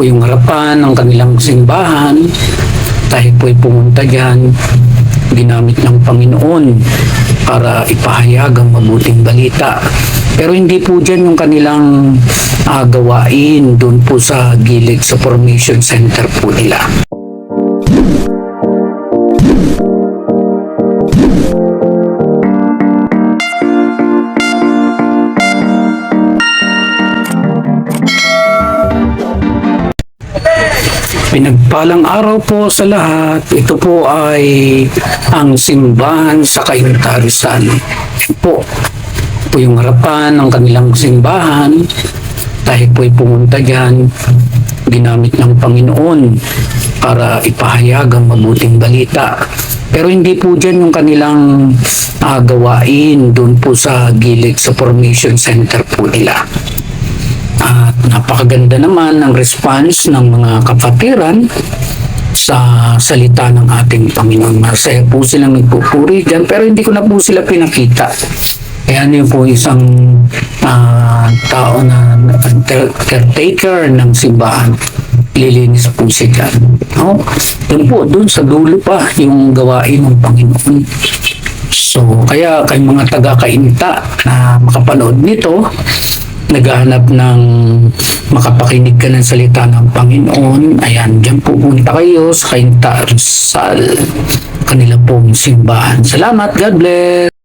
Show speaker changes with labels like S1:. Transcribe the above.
S1: po yung harapan ng kanilang simbahan. Tayo po'y pumunta dyan. Ginamit ng Panginoon para ipahayag ang mabuting balita. Pero hindi po dyan yung kanilang ah, gawain doon po sa gilid sa formation center po nila. Pinagpalang araw po sa lahat. Ito po ay ang simbahan sa. Ito po. Ito yung harapan ng kanilang simbahan. Tayo po'y pumunta dyan. Ginamit ng Panginoon para ipahayag ang mabuting balita. Pero hindi po dyan yung kanilang ah, gawain doon po sa gilid sa formation center po nila. At napakaganda naman ang response ng mga kapatiran sa salita ng ating Panginoon. Masaya po silang nagpupuri dyan, pero hindi ko na po sila pinakita. Kaya ano yun po isang ah, tao na care- caretaker ng simbahan. Lilinis po siya dyan. No? Doon po, doon sa dulo pa yung gawain ng Panginoon. So, kaya kay mga taga-kainta na makapanood nito, naghahanap ng makapakinig ka ng salita ng Panginoon, ayan, dyan pupunta kayo sa Kainta Rizal, kanila pong simbahan. Salamat, God bless!